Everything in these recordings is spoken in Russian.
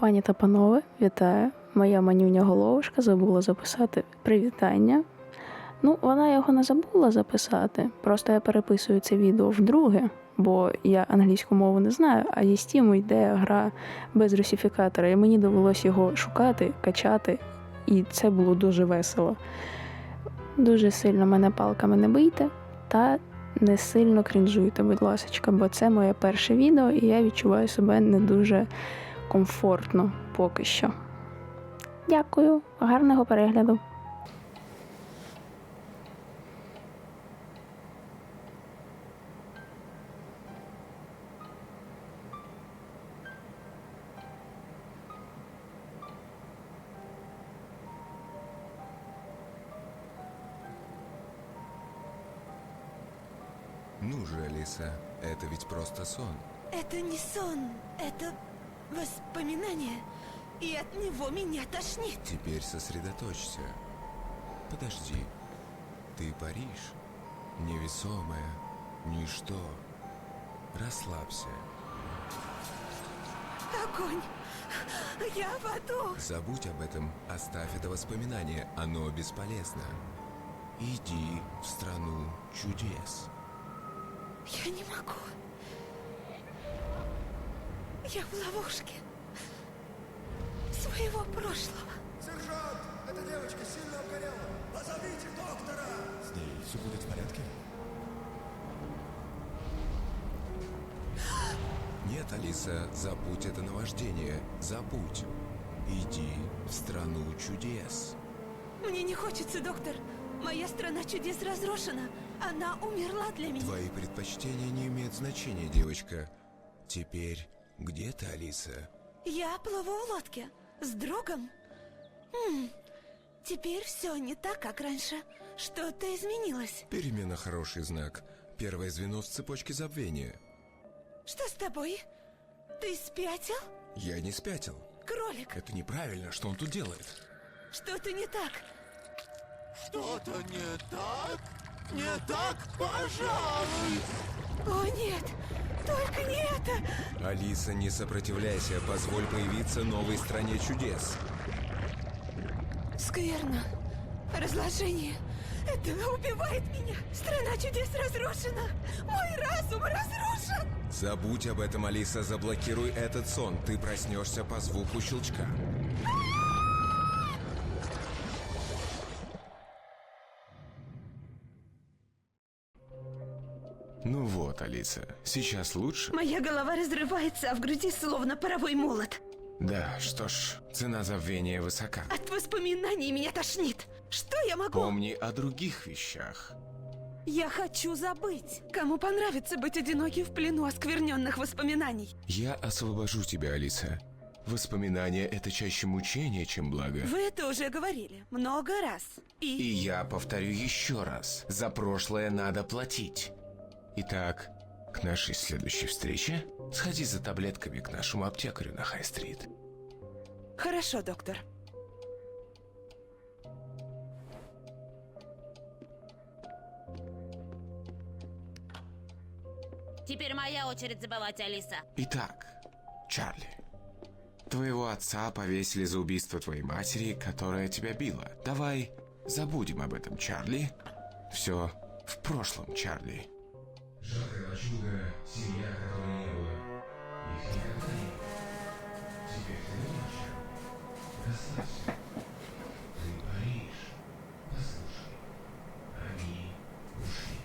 Пані та панове, вітаю! Моя манюня головушка забула записати привітання. Ну, вона його не забула записати. Просто я переписую це відео вдруге, бо я англійську мову не знаю, а зі Steam йде гра без русифікатора, і мені довелось його шукати, качати, і це було дуже весело. Дуже сильно мене палками не бийте та не сильно крінжуйте, будь ласка, бо це моє перше відео, і я відчуваю себе не дуже комфортно поки що. Дякую, гарного перегляду. Ну же, Алиса, это ведь просто сон. Это не сон, это воспоминание, и от него меня тошнит. Теперь сосредоточься. Подожди. Ты Париж. Невесомое. Ничто. Расслабься. Огонь! Я в аду! Забудь об этом. Оставь это воспоминание. Оно бесполезно. Иди в страну чудес. Я не могу. Я в ловушке своего прошлого. Сержант, эта девочка сильно обгорела. Позовите доктора. С ней все будет в порядке? Нет, Алиса, забудь это наваждение. Забудь. Иди в страну чудес. Мне не хочется, доктор. Моя страна чудес разрушена. Она умерла для меня. Твои предпочтения не имеют значения, девочка. Теперь где ты, Алиса? Я плыву в лодке с другом. М, Теперь все не так, как раньше. Что-то изменилось. Перемена хороший знак. Первое звено в цепочке забвения. Что с тобой? Ты спятил? Я не спятил. Кролик, Это неправильно, что он тут делает. что-то не так. Что-то не так? Не так, пожалуй. О нет, только не это. Алиса, не сопротивляйся, позволь появиться новой стране чудес. Скверно. Разложение. Это убивает меня. Страна чудес разрушена. Мой разум разрушен. Забудь об этом, Алиса, заблокируй этот сон. Ты проснешься по звуку щелчка. Ну вот, Алиса, сейчас лучше? Моя голова разрывается, а в груди словно паровой молот. Да, что ж, цена забвения высока. От воспоминаний меня тошнит. Что я могу? Помни о других вещах. Я хочу забыть. Кому понравится быть одиноким в плену оскверненных воспоминаний? Я освобожу тебя, Алиса. Воспоминания — это чаще мучение, чем благо. Вы это уже говорили много раз. И И... я повторю еще раз. За прошлое надо платить. Итак, к нашей следующей встрече сходи за таблетками к нашему аптекарю на Хай-стрит. Хорошо, доктор. Теперь моя очередь забывать, Алиса. Итак, Чарли. Твоего отца повесили за убийство твоей матери, которая тебя била. Давай забудем об этом, Чарли. Все в прошлом, Чарли. Жалкое чудо, семья, которой не было. Их никогда не было. Теперь ты ночью. Расслабься. Ты Париж. Послушай. Они ушли.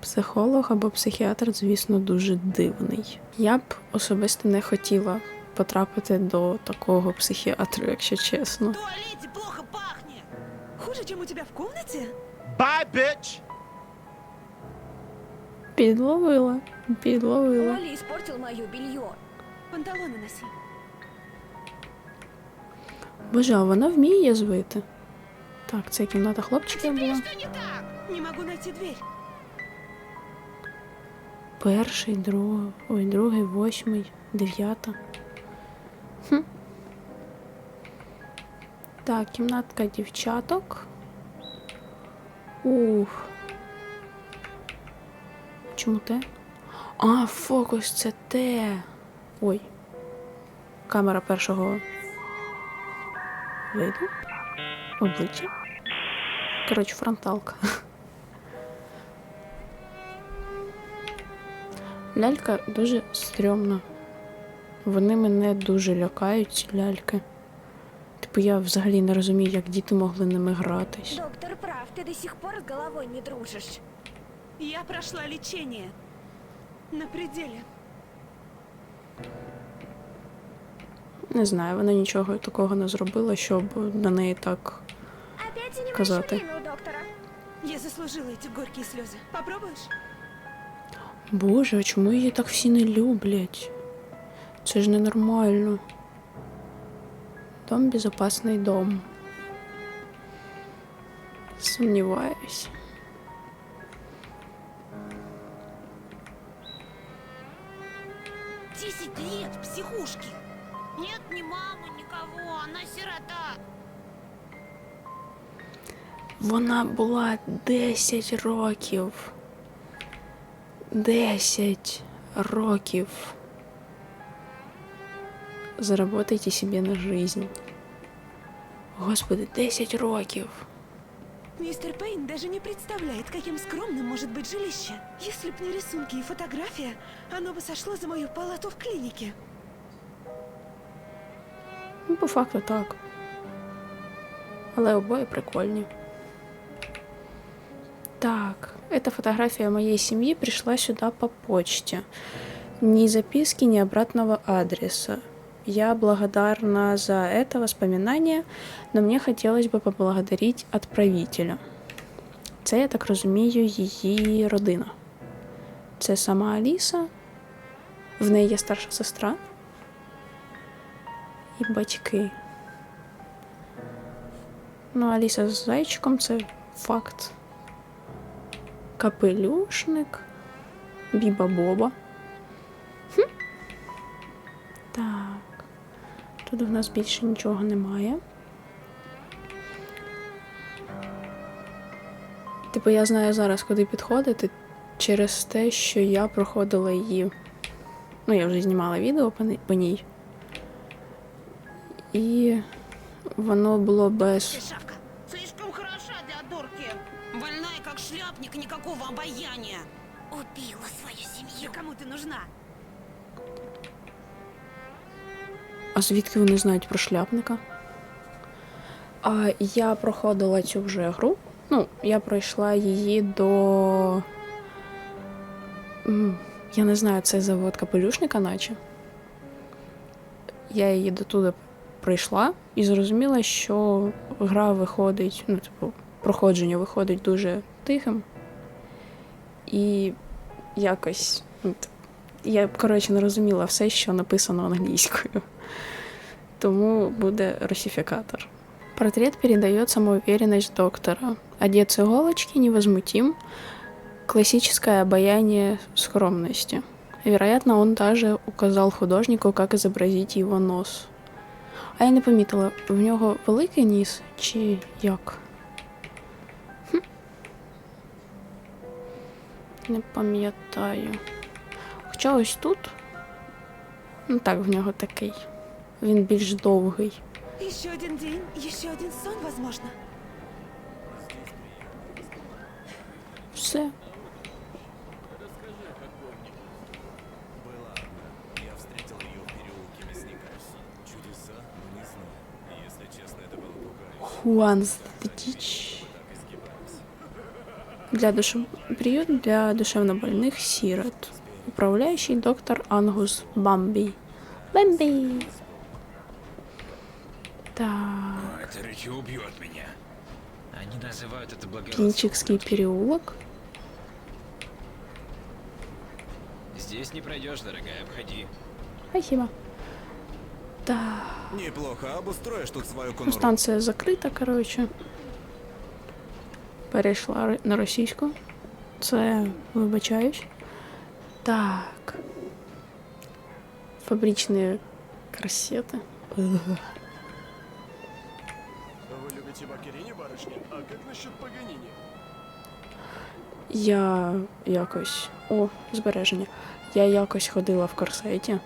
Психолог або психіатр, звісно, дуже дивний. Я б особисто не хотіла потрапити до такого психіатру, якщо чесно. В туалете плохо пахнет. Хуже, чем у тебя в комнате? Bye, bitch. Підловила, підловила. Оля испортил мое белье. Панталоны носи. Боже, а вона вміє язвити. Так, це кімната хлопчика була. Что не так? Не могу найти дверь. Перший, другий, ой, другий, восьмий, дев'ята. Хм. Так, кімнатка дівчаток. Ух. Чому те? А, фокус це те. Ой. Камера першого виду. Обличчя. Коротше, фронталка. Лялька дуже стрьомна. Вони мене дуже лякають, ці ляльки. Типу, я взагалі не розумію, як діти могли ними гратись. Доктор ты до сих пор с головой не дружишь. Я прошла лечение. На пределе. Не знаю, вона нічого такого не зробила, щоб на неї так. Опять занимаешь Казаты. время у доктора. Я заслужила эти горькие слезы. Попробуешь? Боже, а чому її так всі не люблять? Це ж ненормально. Дом безопасний дом. Сумніваюсь. Десять лет в психушке. Нет ни мамы, никого, она сирота. Вона була 10 років. 10 років. Заработайте себе на жизнь. Господи, 10 років. Мистер Пейн даже не представляет, каким скромным может быть жилище. Если б не рисунки и фотография, оно бы сошло за мою палату в клинике. Ну, по факту так. Але обоє прикольні. Так, эта фотография моей семьи пришла сюда по почте. Ни записки, ни обратного адреса. Я благодарна за это воспоминание, но мне хотелось бы поблагодарить отправителя. Це, я так розумію, її родина. Це сама Аліса. В неї є старша сестра і батьки. Ну, Аліса з зайчиком це факт. Капелюшник. Біба Боба. Хм. Так. Тут у нас більше нічого немає. Типу, я знаю зараз, куди підходити через те, що я проходила її. Ну, я вже знімала відео по ній. І воно було без. Шавка, слишком хороша для дурки. Больная, как шляпник, никакого обаяния. Убила свою семью. Да кому ты нужна? А звідки вони знають про шляпника? А я проходила цю вже гру. Ну, я пройшла її до. Я не знаю, це завод капелюшника, наче. Я її дотуди пройшла і зрозуміла, що гра виходить, ну, типу, проходження виходить дуже тихим. І якось. ну, Я, коротше, не розуміла все, що написано англійською. Тому буде русификатор. Портрет передает самоуверенность доктора. Одет с иголочки, невозмутим. Классическое обаяние скромности. Вероятно, он даже указал художнику, как изобразить его нос. А я не помітила, в нього великий ніс чи як? Хм. Не пам'ятаю. Хоча ось тут. Ну так, в нього такий. Він більш довгий. Еще один день, еще один сон, возможно. Все. Я встретил ее в переулке мясника. Чудеса? Ну, не знаю. Если честно, это было пугающе. Wants the teach. Для душев... Приют для душевнобольных сирот. Управляющий доктор Ангус Бамби. Бамби! Так, Это рычо убьет меня. Они называют это. Кинчикский переулок. Здесь не пройдешь, дорогая, обходи. Спасибо. Так, Неплохо, обустроишь тут свою ну, конуру. станція закрита, коротше. Перейшла ри- на російську. Це вибачаюсь. Так. Фабричні корсети. Вы любите Бакерини, барышня? А как насчет Паганини? Я якось. О, збереження. Я якось ходила в корсеті.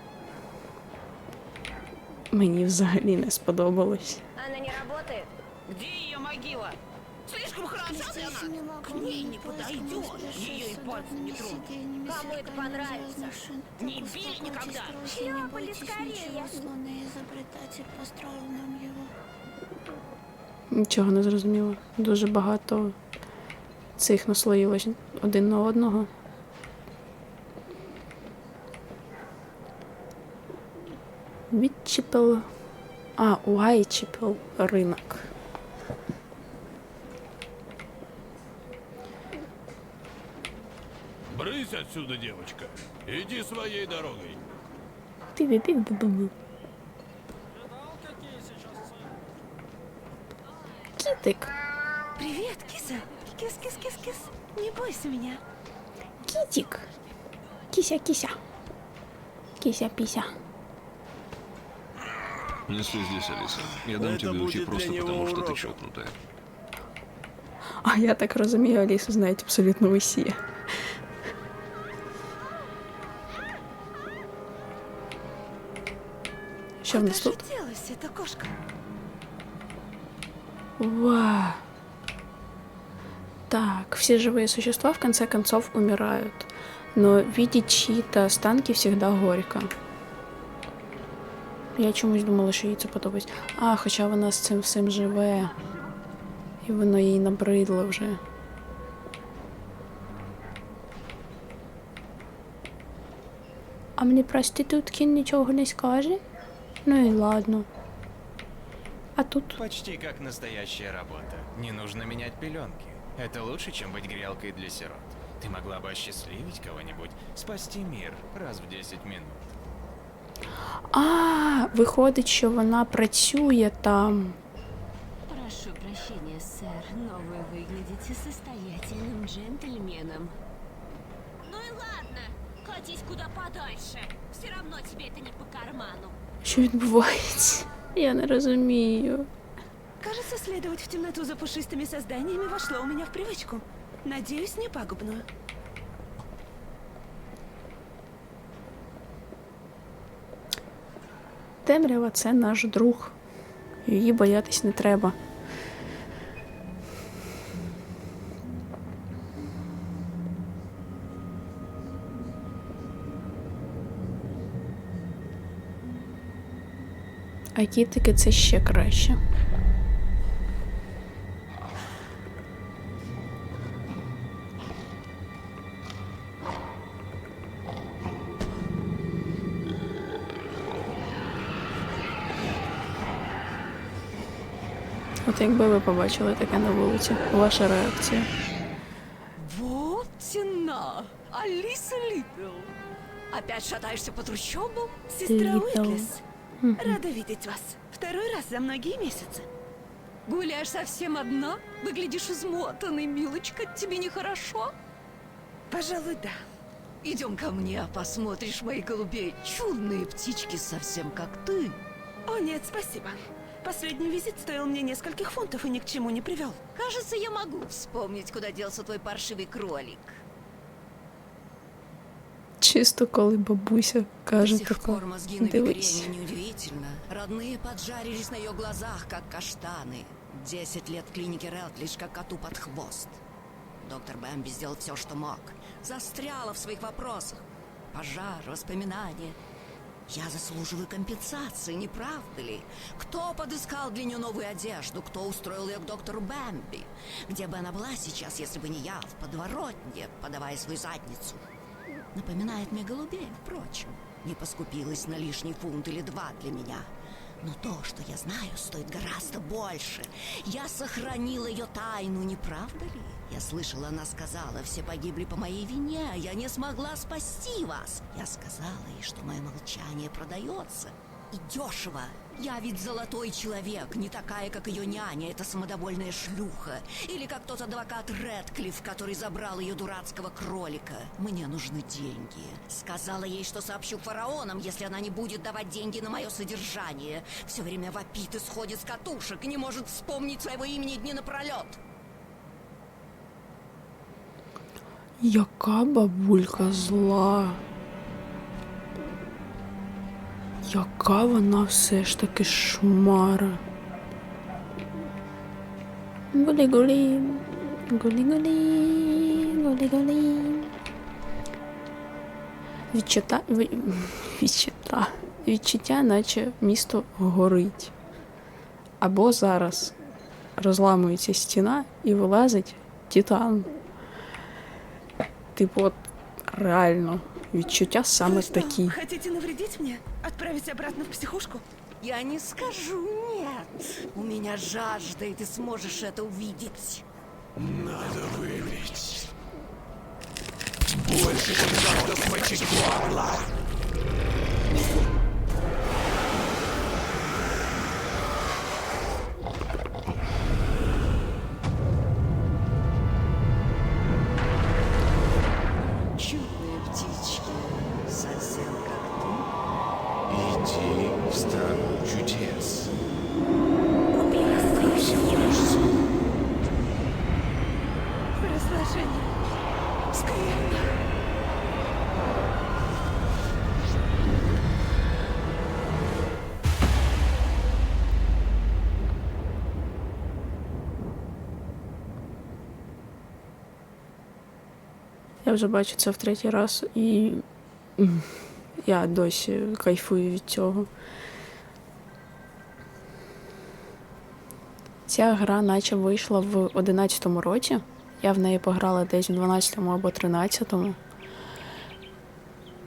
Мені взагалі не сподобалось. Она не работает? Где ее могила? Хороша для. К ней не подойдет. Ее и пальцем не тронут. Кому это понравится? Не били никогда. Шлепали скорее. изобретатель построил нам его. Нічого не зрозуміло. Дуже багато цих наслоїлось один на одного. Відчіпел. А, Уайчіпел ринок. Брысь отсюда, девочка. Иди своей дорогой. Пі-пі-пі-пі-пі. Кітик. Привет, киса. Кис-кис-кис-кис. Не бойся меня. Кітик. Кися-кися. Кися-пися. Не стой здесь, Алиса. Я дам Это тебе уйти будет просто для него потому, что ты уроком. чокнутая. А я так розумію, Алісу знають абсолютно усі. Що в нас тут? эта кошка? Вау. Так, все живые существа в конце концов умирают. Но видеть чьи-то останки всегда горько. Я чомусь думала, що їй це подобається. А, хоча вона з цим всім живе. І воно їй набридло вже. А мені проститутки нічого не скаже? Ну і ладно. А тут Почти как настоящая работа. Не нужно менять пеленки. Это лучше, чем быть грелкой для сирот. Ты могла бы осчастливить кого-нибудь, спасти мир раз в 10 минут. А, виходить, що вона працює там. Прошу прощения, сэр, но вы выглядите состоятельным джентльменом. Ну и ладно, катись куда подальше. Все равно тебе это не по карману. Що відбувається? Я не розумію. Кажется, следовать в темноту за пушистыми созданиями вошло у меня в привычку. Надеюсь, не пагубную. Темрява це наш друг. Її боятись не треба. А кітики це ще краще. От якби ви побачили таке на вулиці, ваша реакція. Вот тена! Алиса Липпел! Опять шатаешься по трущобам? Сестра Литл. Рада видеть вас. Второй раз за многие месяцы. Гуляешь совсем одна? Выглядишь измотанной, милочка. Тебе нехорошо? Пожалуй, да. Идем ко мне, посмотришь мои голубей. Чудные птички, совсем как ты. О, нет, спасибо. Последний визит стоил мне нескольких фунтов и ни к чему не привел. Кажется, я могу вспомнить, куда делся твой паршивый кролик. Чисто коли бабуся каже До сих таке. пор мозги на Дивись. Неудивительно. Родные поджарились на ее глазах, как каштаны. Десять лет в клинике Релтлиш, как коту под хвост. Доктор Бэмби сделал все, что мог. Застряла в своих вопросах. Пожар, воспоминания. Я заслуживаю компенсации, не правда ли? Кто подыскал для нее новую одежду? Кто устроил ее к доктору Бэмби? Где бы она была сейчас, если бы не я, в подворотне, подавая свою задницу? Напоминает мне голубей, впрочем. Не поскупилась на лишний фунт или два для меня. Но то, что я знаю, стоит гораздо больше. Я сохранила ее тайну, не правда ли? Я слышала, она сказала, все погибли по моей вине, а я не смогла спасти вас. Я сказала ей, что мое молчание продается. И дешево. Я ведь золотой человек, не такая, как ее няня, эта самодовольная шлюха. Или как тот адвокат Редклифф, который забрал ее дурацкого кролика. Мне нужны деньги. Сказала ей, что сообщу фараонам, если она не будет давать деньги на мое содержание. Все время вопит и сходит с катушек, не может вспомнить своего имени дни напролет. Яка бабулька зла. Яка вона все ж таки шмара. Гулі-гулі, гулі-гулі, гулі-гулі. Відчуття, ві- відчуття, відчуття, наче місто горить. Або зараз розламується стіна і вилазить титан. Типу, от реально, відчуття саме Вы что, такі. хотите навредить мне? Отправить обратно в психушку? Я не скажу нет. У меня жажда, и ты сможешь это увидеть. Надо выпить. Чудные Я вже бачу це в третій раз, і я досі кайфую від цього. Ця гра наче вийшла в 11-му році. Я в неї пограла десь в 12-му або 13-му.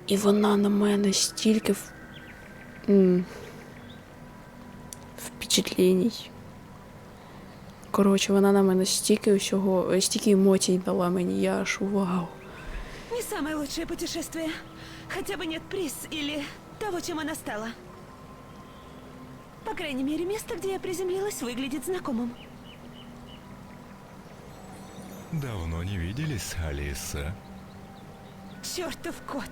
І вона на мене стільки в... м, впечатлінь. Коротше, вона на мене стільки усього, стільки емоцій дала мені, я аж вау. Не самое лучшее путешествие. Хотя бы нет приз или того, чем она стала. По крайней мере, место, где я приземлилась, выглядит знакомым. Давно не виделись, Алиса. Чертов кот!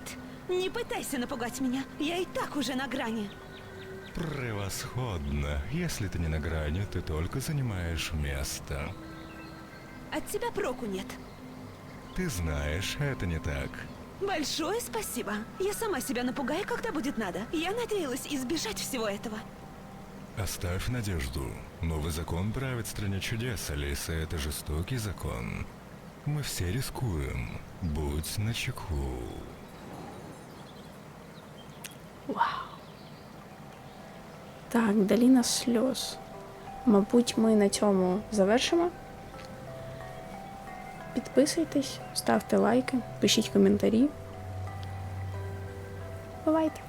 Не пытайся напугать меня. Я и так уже на грани. Превосходно. Если ты не на грани, ты только занимаешь место. От тебя проку нет. Ты знаешь, это не так. Большое спасибо. Я сама себя напугаю, когда будет надо. Я надеялась избежать всего этого. Оставь надежду. Новый закон правит в стране чудес, Алиса. Это жестокий закон. Мы все рискуем. Будь начеку. Так, Доліна сльоз. Мабуть, ми на цьому завершимо. Підписуйтесь, ставте лайки, пишіть коментарі. Бувайте!